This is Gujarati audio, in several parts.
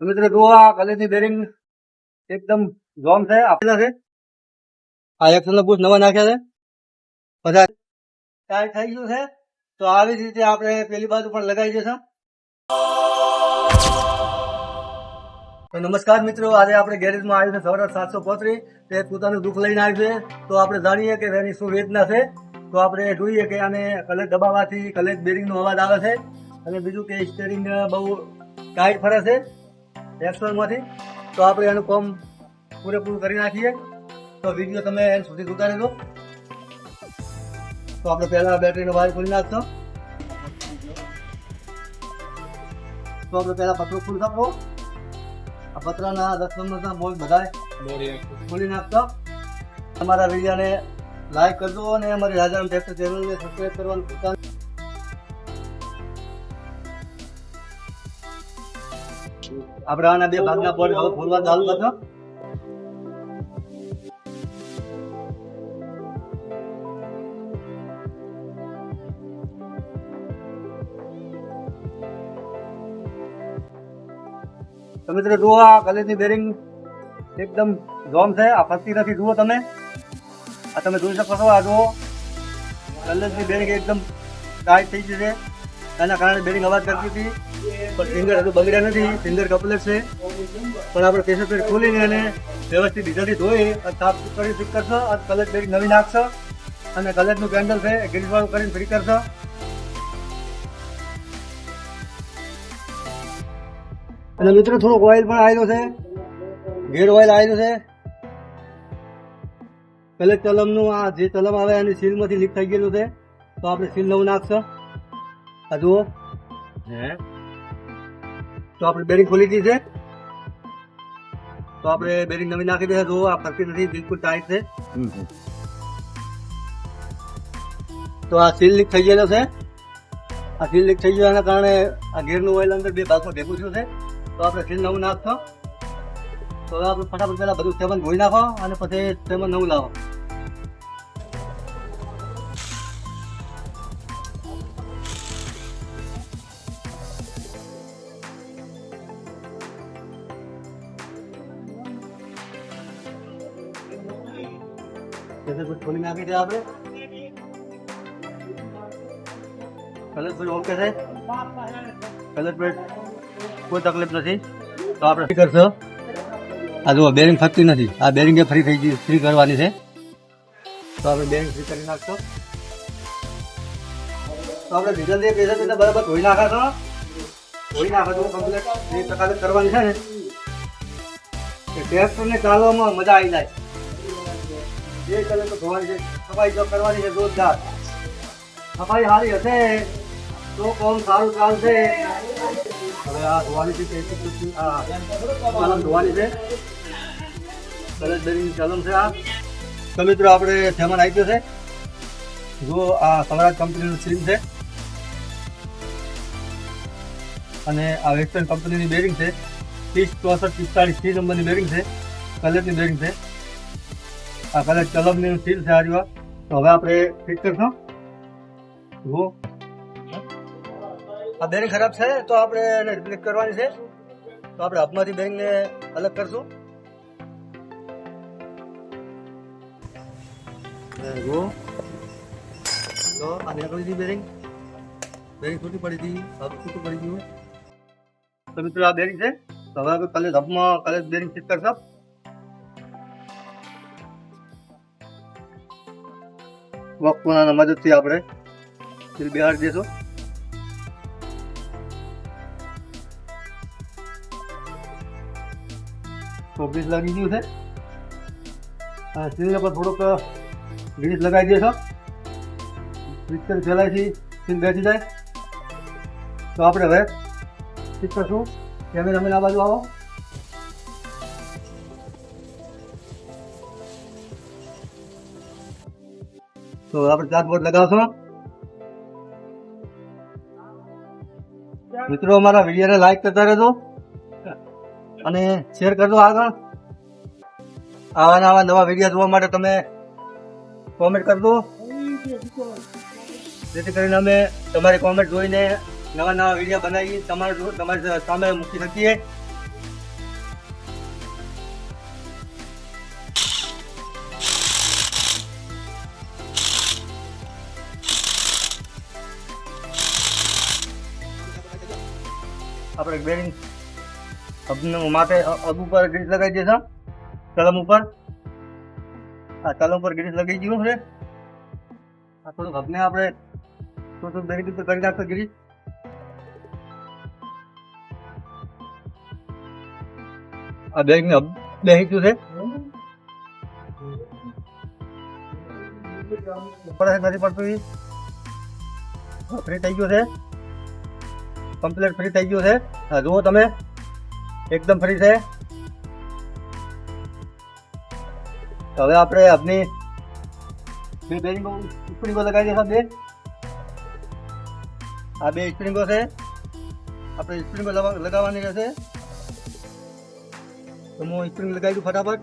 મિત્રો જુઓ, આ કલેજની બેરિંગ એકદમ જોમ છે, આપેલા છે. આ એક્સલ બુશ નવા નાખ્યા છે. બધા ટાઈટ થઈ ગયું છે. તો આવી જ રીતે આપણે પેલી બાજુ પણ લગાવી દઈશું. તો નમસ્કાર મિત્રો, આજે આપણે ગેરેજમાં આવ્યું છે સવારે સાતસો પોત્રીસ તે પોતાનું દુઃખ લઈને આવ્યું છે. તો આપણે જાણીએ કે તેની શું વેદના છે. તો આપણે જોઈએ કે આને કલેજ દબાવવાથી કલેજ બેરિંગનો અવાજ આવે છે. અને બીજું કે સ્ટેરિંગ બહુ ટાઈટ ફરે છે. એક્સલમાંથી તો આપણે એનું કોમ પૂરેપૂરું કરી નાખીએ. તો વીડિયો તમે એન્ડ સુધી ઉતારી દો તો આપણે પહેલા બેટરીનો વાયર ખોલી નાખશો. તો આપણે પહેલાં પત્રો ફૂલ આપો આ પતરાના દસ નંબરના બોલ બધા ખોલી નાખશો. અમારા વિડીયોને લાઈક કરજો અને અમારી રાજા ચેનલને સબસ્ક્રાઈબ કરવાનું ભૂલતા આપણે આના બે ભાગના બોર્ડ હવે ખોલવા ચાલુ કરજો. તો મિત્રો જુઓ આ કલેજની બેરિંગ એકદમ જોમ છે. આ ફસતી નથી. જુઓ તમે. આ તમે જોઈ શકો છો. આ જુઓ. કલેજની બેરિંગ એકદમ ટાઈટ થઈ ગઈ છે. એના કારણે બેરિંગ અવાજ કરતી હતી. પણ ફિંગર હજુ બગડ્યા નથી. ફિંગર કપલેટ છે. પણ આપણે પ્રેશર પ્લેટ ખોલીને એને વ્યવસ્થિત ડીઝલથી ધોઈ અને સાફ કરી ફિટ કરશો. અને કલર પેરી નવી નાખશો. અને કલરનું કેન્ડલ છે ગ્રીસવાળું કરીને ફ્રી કરશો. અને મિત્રો, થોડોક ઓઇલ પણ આવેલો છે. ગેર ઓઇલ આવેલું છે. પેલે ચલમનું આ જે ચલમ આવે એની સીલમાંથી લીક થઈ ગયેલું છે. તો આપણે સીલ નવું નાખશો. આ જુઓ. તો આપણે બેરિંગ ખોલી દીધી છે. તો આપણે બેરિંગ નવી નાખી દે જુઓ આ ફરતી નથી બિલકુલ ટાઈટ છે. તો આ સીલ લીક થઈ ગયેલો છે. આ સીલ લીક થઈ ગયો એના કારણે આ ગેરનું ઓઇલ અંદર બે ભાગમાં ભેગું થયું છે. તો આપણે સીલ નવું નાખશો. તો આપણે ફટાફટ પહેલાં બધું સેવન ધોઈ નાખો અને પછી સેવન નવું લાવો. નાખી દે આપણે કલર ફૂલ ઓકે છે કલર પ્લેટ કોઈ તકલીફ નથી. તો આપણે કરશો? આ જુઓ બેરિંગ ફરતી નથી. આ બેરિંગ ફ્રી થઈ ગઈ, ફ્રી કરવાની છે. તો આપણે બેરિંગ ફ્રી કરી નાખશો. તો આપણે ડીઝલ જે પ્રેશર એટલે બરાબર ધોઈ નાખશો. ધોઈ નાખાશો કમ્પ્લેટ એ પ્રકારે કરવાની છે ને. ટેસ્ટને ચાલવામાં મજા આવી જાય. જે કલર તો ધોવાની છે. સફાઈ જો કરવાની છે, જોરદાર. સફાઈ સારી હશે. તો કોમ સારું ચાલશે. હવે આ ધોવાની છે તે કલમ ધોવાની છે. કલર બેરિંગ કલમ છે આ. તો મિત્રો, આપણે સેમન આવી ગયો છે. જો આ સમ્રાટ કંપનીનું સીમ છે. અને આ વેસ્ટર્ન કંપનીની બેરિંગ છે. ત્રીસ, ચોસઠ, પિસ્તાળીસ, ત્રીસ નંબરની બેરિંગ છે. કલરની બેરિંગ છે. આ કલર ચલમની સીલ છે આ રહ્યો. તો હવે આપણે ફિટ કરશું જુઓ આ બેરિંગ ખરાબ છે તો આપણે એને રિપ્લેસ કરવાની છે તો આપણે હબમાંથી બેરિંગને અલગ કરશું અને જુઓ તો આ નીકળી હતી બેરિંગ બેરિંગ છૂટી પડી હતી હબ છૂટું પડી ગયું તો મિત્રો આ બેરિંગ છે તો હવે આપણે કલેજ હબમાં કલેજ બેરિંગ ફિટ કરશું વકવાના મદદથી આપણે સીલ બેહાડી દેશું. ચોવીસ લાગી ગયું છે. અને સીલ પર થોડુંક ગ્રીસ લગાવી દેશો. પિક્ચર ફેલાયથી સીલ બેસી જાય. તો આપણે હવે ફિટ કરશું. કેમેરામેન આ બાજુ આવો. તો આપણે ચાર બોર્ડ લગાવશો? મિત્રો, અમારા વિડીયોને લાઈક કરતા રહેજો અને શેર કરજો આગળ. આવા નવા નવા વીડિયો જોવા માટે તમે કોમેન્ટ કરજો. જેથી કરીને અમે તમારી કોમેન્ટ જોઈને નવા નવા વીડિયો બનાવી તમારે તમારી સામે મૂકી શકીએ. આપણે બેરિંગ હબનું માથે અબ ઉપર ગ્રીસ લગાવી દેશો કલમ ઉપર. આ કલમ ઉપર ગ્રીસ લગાવી દીધું છે. આ થોડુંક હબને આપણે થોડું બેરિંગ ઉપર કરી નાખશો ગ્રીસ. આ બેરિંગ હબ બેસી છે. ઉપર નથી પડતું. ફ્રી થઈ ગયું છે. કમ્પ્લીટ ફ્રી થઈ ગયું છે. જુઓ તમે. એકદમ ફ્રી છે. હવે આપણે આપની બે બેરિંગો, સ્પ્રિંગો લગાવી દઈશું બે. આ બે સ્પ્રિંગો છે. આપણે સ્પ્રિંગો લગા- લગાવવાની રહેશે. તો હું સ્પ્રિંગ લગાવી દઉં ફટાફટ.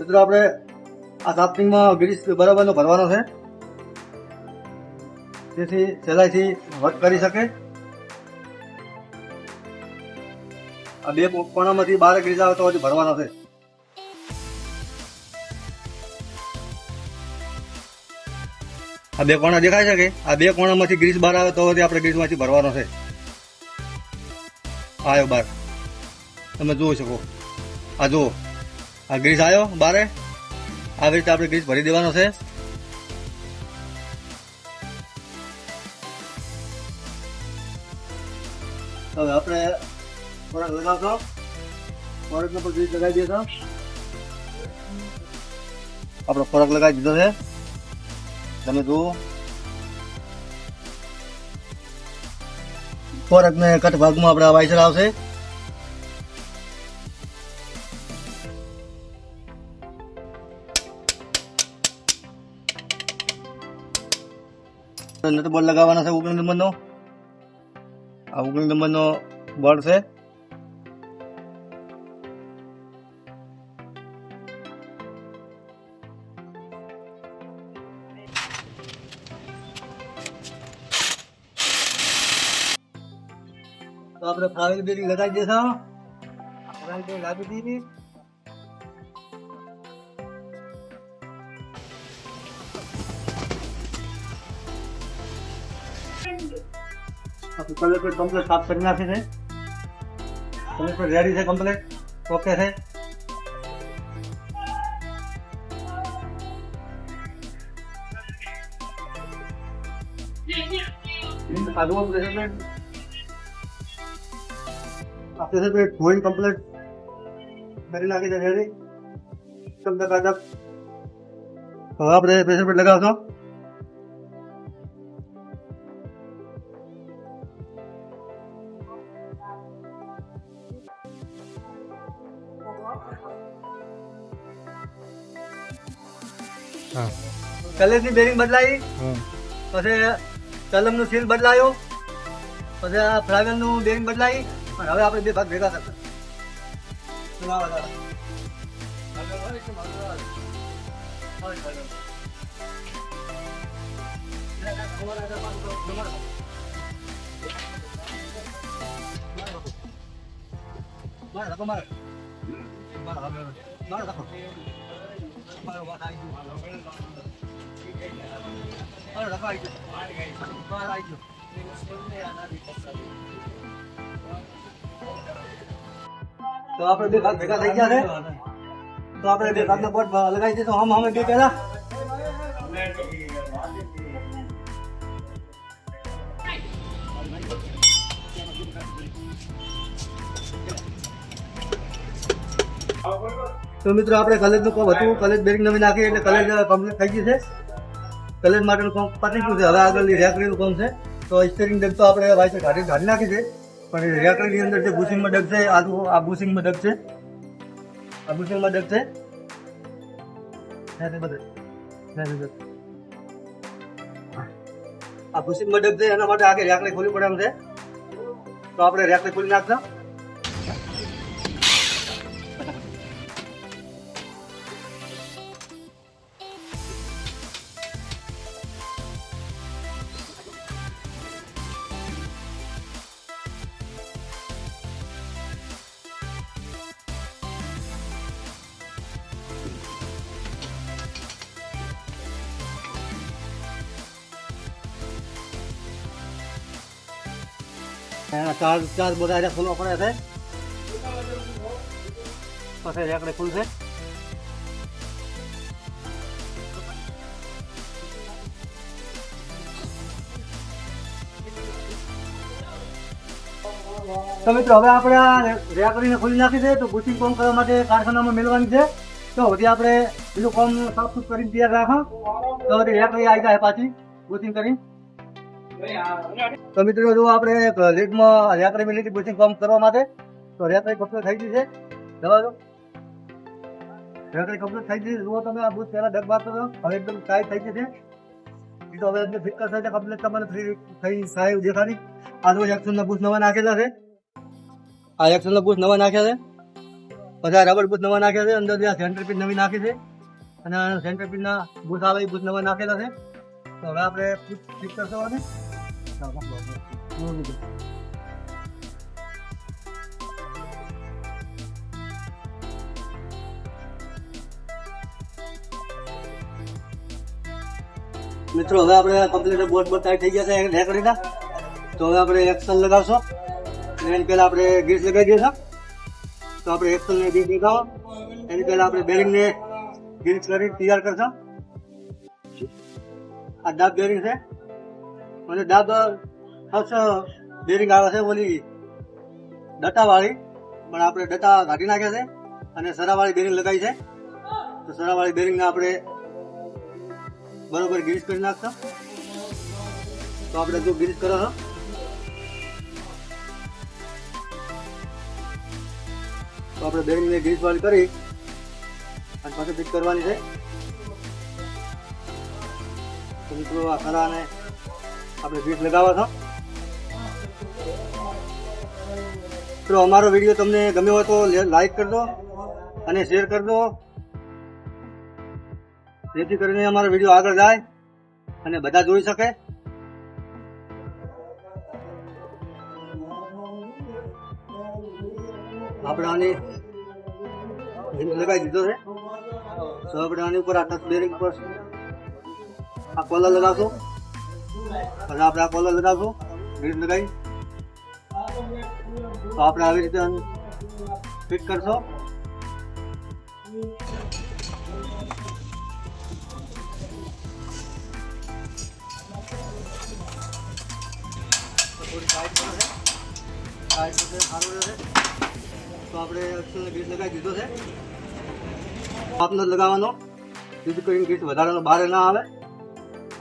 મિત્રો આપણે આ સાફ્ટિંગમાં ગ્રીસ બરાબરનો ભરવાનો છે. તેથી સહેલાઈથી વર્ક કરી શકે. આ બે કોણામાંથી બાર ગ્રીસ આવે તો હજી ભરવાનો છે. આ બે કોણા દેખાય છે કે? આ બે કોણામાંથી ગ્રીસ બહાર આવે તો આપણે ગ્રીસમાંથી ભરવાનો છે. આવ્યો બાર. તમે જોઈ શકો. આ જુઓ. આ ગ્રીસ આવ્યો બારે? આવી રીતે આપણે ગ્રીસ ભરી દેવાનો છે. હવે આપણે ખોરાક લગાવતો ખોરાક પર ગ્રીસ લગાવી દઈએ તો આપણો ખોરાક લગાવી દીધો છે. તમે જુઓ. ખોરાક કટ ભાગમાં આપણે વાઇસર આવશે. નટ બોલ લગાવવાનો છે ઓગણીસ નંબરનો? આ ઓગણીસ નંબરનો બોલ છે. તો આપણે ફાવેલ બેરી લગાવી દેશો. ફાવેલ બેરી લાવી દીધી. આપણે કલર પેડ કમ્પ્લીટ સાફ કરી નાખી છે કલર પેડ રેડી છે કમ્પ્લીટ ઓકે છે આ જુઓ પ્રેશર પેડ આ પ્રેશર પેડ ધોઈને કમ્પ્લીટ કરી નાખી છે રેડી એકદમ ટકાટક હવે આપણે પ્રેશર પેડ લગાવશો કલરની બેરિંગ બદલાઈ. પછી કલમનું સીલ બદલાયો. પછી આ ફ્રાગલનું બેરિંગ બદલાઈ. અને હવે આપણે બે ભાગ ભેગા કરતા મારા મારા. મારા મારા. મારા મારા. મારા. તો આપણે બે ભાગ ભેગા થઈ ગયા છે. તો આપણે બે ભાગના બોટ લગાવી દઈશું હમ હમે બે પહેલા. તો મિત્રો, આપણે કલેજનું કામ હતું. કલેજ બેરિંગ નવી નાખી એટલે કલેજ કમ્પ્લીટ થઈ ગયું છે. કલેજ માટેનું કામ પતી ગયું છે હવે આગળની રેકડીનું કામ છે તો સ્ટેરિંગ ડગ તો આપણે વાઇસ ગાડી કાઢી નાખી છે પણ રેકડીની અંદર જે બુશિંગમાં ડગ છે આ જુઓ, આ બુશિંગમાં ડગ છે આ બુશિંગમાં ડગ છે હે તે બધે. હે તે બધે. આ બુશિંગમાં ડગ છે એના માટે આગળ રેકડી ખોલી પડે એમ છે તો આપણે રેકડી ખોલી નાખતા ચાર ચાર બધા એને ખુલ્લો પડે છે. પછી રેકડે ખુલશે તો મિત્રો, હવે આપણે આ રેકડીને ખોલી નાખી છે, તો બુશિંગ કોમ કરવા માટે કારખાનામાં મેળવાની છે. તો હજી આપણે બીજું કોમ સાફ કરીને તૈયાર રાખો. તો રેકડી આવી જાય પાછી બુશિંગ કરી તો મિત્રો, જો આપણે લીડમાં રેકડી મેળવી હતી કામ કરવા માટે, તો રેકડી કમ્પ્લીટ થઈ ગઈ છે. દવા દો. રેકડી કમ્પ્લીટ થઈ ગઈ. જુઓ તમે, આ બુશ પહેલા ડગ કરો. હવે એકદમ ટાઈટ થઈ ગઈ છે. તો હવે અંદર ફિટ કરશે કમ્પ્લીટ તમને ફ્રી થઈ સાહેબ દેખાડી આ જો એક્શનના બુશ નવા નાખેલા છે. આ એક્શનના બુશ નવા નાખ્યા છે. પછી આ રબર બુસ નવા નાખ્યા છે. અંદર જે સેન્ટર પીન નવી નાખી છે. અને સેન્ટર પીનના બુશ આવે એ બુશ નવા નાખેલા છે. તો હવે આપણે ફિટ કરશો અને મિત્રો, હવે આપણે કમ્પ્લીટ બોર્ડ બોર્ડ ટાઈટ થઈ ગયા છે રેકડીના તો હવે આપણે એક્સલ લગાવશો. એની પહેલા આપણે ગ્રીસ લગાવી દઈએ તો આપણે એક્સલ ને ગ્રીસ લગાવો. એની પહેલા આપણે બેરિંગ ને ગ્રીસ કરી તૈયાર કરશો. આ ડાબ બેરિંગ છે. અને ડાબ ખાસ બેરિંગ આવે છે ઓલી ડટા વાળી પણ આપણે ડટા કાઢી નાખ્યા છે અને સરાવાળી બેરિંગ લગાવી છે. તો સરાવાળી બેરિંગને આપણે બરોબર ગ્રીસ કરી નાખશો. તો આપણે જો ગ્રીસ કરો છો. તો આપણે બેરિંગને ગ્રીસ વાળી કરી અને પાછું ફિટ કરવાની છે. તો મિત્રો આ ખરાને આપણે ગ્રીસ લગાવવા છો? તો અમારો વીડિયો તમને ગમ્યો હોય તો લાઈક કરજો અને શેર કરજો. જેથી કરીને અમારો વીડિયો આગળ જાય અને બધા જોઈ શકે. આપણે આની લગાવી દીધો છે. તો આપણે આની ઉપર આ ટચ બેરિંગ પર આ કોલર લગાવશો. અને આપણે આ કોલર લગાવશું ગ્રીસ લગાવી તો આપણે આવી રીતે ફિટ કરશો. તો આપણે ગ્રીસ લગાવી દીધો છે. આપનો લગાવવાનો. જેથી કોઈ ગીટ વધારાનો બહાર ના આવે.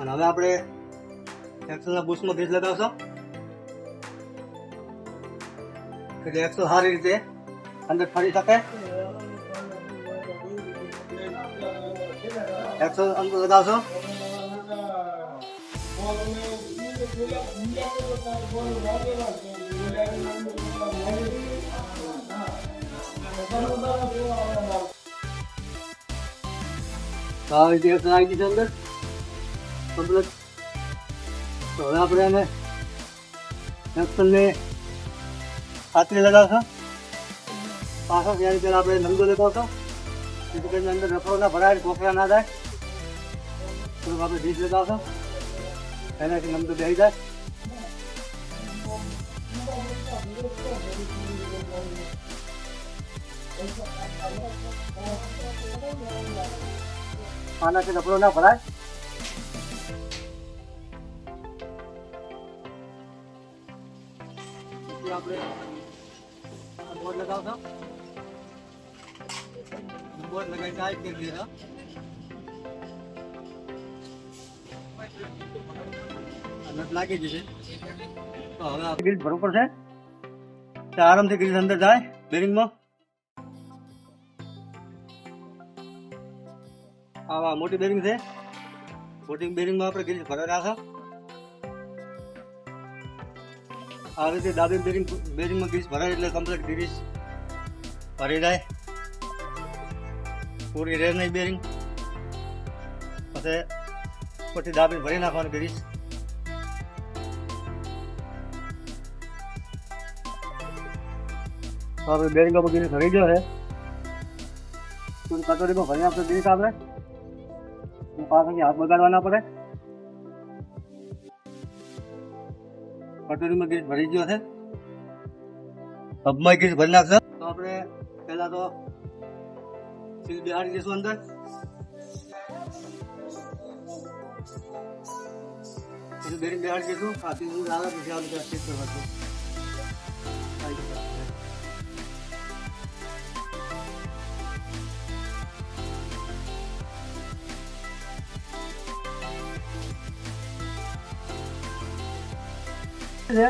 અને હવે આપણે એક્સલના બુશમાં ગ્રીસ લગાવશો એટલે એક્સલ સારી રીતે અંદર ફરી શકે એક્સલ અંદર લગાવશો તો આવી રીતે એક્સલ આવી ગઈ છે અંદર કમ્પ્લીટ તો હવે આપણે એને એક્સલને ખાતરી લગાવશો. પાછો ત્યારે પહેલાં આપણે નંદો લગાવશો જેથી કરીને અંદર રફડો ના ભરાય કોકરા ના થાય. થોડુંક આપણે ડીશ લગાવશો. એનાથી નંદો બેસી જાય. આનાથી રફડો ના ભરાય. પછી આપણે આ બોર્ડ લગાવશો બોર્ડ લગાવી ટાઈટ કરી દીધા આ નટ લાગી જશે તો હવે આ ગ્રીસ ભરવું પડશે તો આરામથી ગ્રીસ અંદર જાય બેરિંગમાં આવા મોટી બેરિંગ છે મોટી બેરિંગમાં આપણે ગ્રીસ ભરાવી રાખો આ રીતે ડાબી બેરિંગ બેરિંગમાં ગ્રીસ ભરાય એટલે કમ્પ્લીટ ગ્રીસ ભરી જાય પૂરી રહે નહીં બેરિંગ પછી પછી ડાબી ભરી નાખવાનું ગ્રીસ તો આપણે બેરિંગ ઉપર ગ્રીસ ભરી ગયો છે થોડી કટોરીમાં ભરી આપણે ગ્રીસ આપણે પાછળથી હાથ બગાડવા ના પડે કટોરીમાં ગેસ ભરી ગયો છે. હબમાં ગેસ ભરી નાખશે. તો આપણે પહેલા તો સીલ બિહાડી જઈશું અંદર. બેરી બિહાડી જઈશું આ હું આવે પછી આવું ચેક કરવાનું. છે?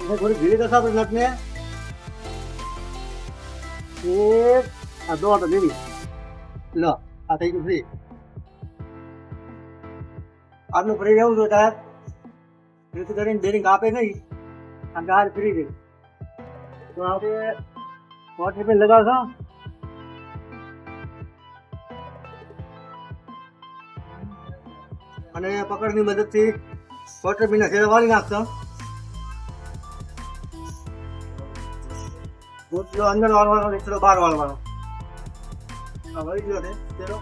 એટલે થોડી ધીરે કરશો આપણે નટને એક, આ દોઢ લીધી લો, આ થઈ ગયું ફ્રી આટલું ફ્રી રહેવું જોઈએ તાર? જેથી કરીને બેરિંગ આપે નહીં આ કાર ફ્રી ગઈ તો આપણે વોટ રિપેર લગાવશો? અને પકડની મદદથી વોટર બીના ઘેર વાળી નાખશો. રોટલો અંદર વાળવાનો નીચલો બહાર વાળવાનો. આ વળી ગયો ને ચલો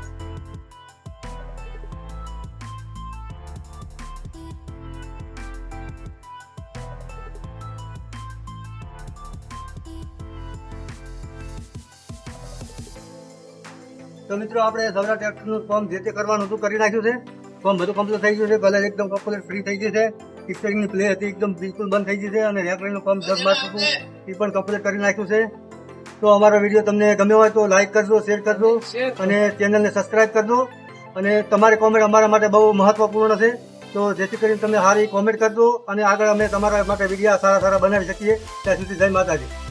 તો મિત્રો, આપણે સૌરા ટ્રેક્ટરનું ફોર્મ જે તે કરવાનું હતું, કરી નાખ્યું છે. ફોર્મ બધું કમ્પ્લીટ થઈ ગયું છે. કલર એકદમ કમ્પ્લીટ ફ્રી થઈ ગયું છે. સ્ટેરિંગની પ્લે હતી એકદમ બિલકુલ બંધ થઈ ગઈ છે અને રેકડીનું કામ જગ હતું. એ પણ કમ્પ્લીટ કરી નાખ્યું છે. તો અમારો વીડિયો તમને ગમ્યો હોય તો લાઇક કરજો શેર કરજો અને ચેનલને સબસ્ક્રાઇબ કરજો. અને તમારી કોમેન્ટ અમારા માટે બહુ મહત્વપૂર્ણ છે. તો જેથી કરીને તમે સારી કોમેન્ટ કરજો અને આગળ અમે તમારા માટે વીડિયો સારા સારા બનાવી શકીએ. ત્યાં સુધી જય માતાજી.